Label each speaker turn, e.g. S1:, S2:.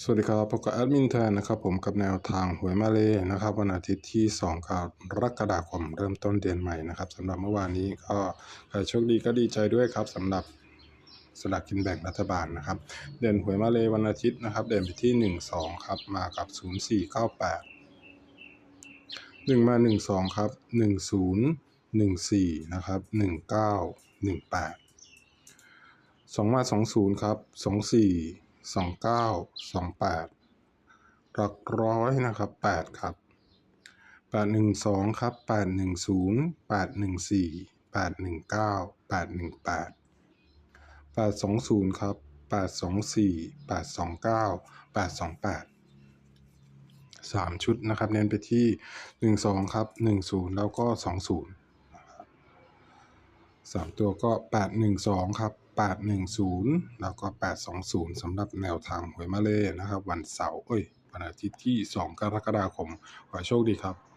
S1: สวัสดีครับพบกับแอดมินแทนนะครับผมกับแนวทางหวยมาเลยนะครับ วันอาทิตย์ที่ 2 กรกฎาคมเริ่มต้นเดือนใหม่นะครับสำหรับเมื่อวานนี้ก็ใครโชคดีก็ดีใจด้วยครับสำหรับสลากกินแบ่งรัฐบาลนะครับ เด่นหวยมาเลยวันอาทิตย์นะครับ เด่นไปที่ 1 2 ครับมากับ 0498 1 มา 1 2 ครับ 10 14 นะครับ 19 18 2 มา 20 ครับ 24 29 28 หลักร้อยนะครับ 8 ครับ 812 ครับ 810 814 819 818 820 ครับ 824 829 828 3 ชุดนะครับ เน้นไปที่ 12 ครับ 10 แล้วก็ 20นะครับสามตัวก็ 812 ครับ 810 แล้วก็ 820 สำหรับแนวทางหวยมาเล่นะครับ วันเสาร์เอ้ยวันอาทิตย์ที่ 2 กรกฎาคม ขอโชคดีครับ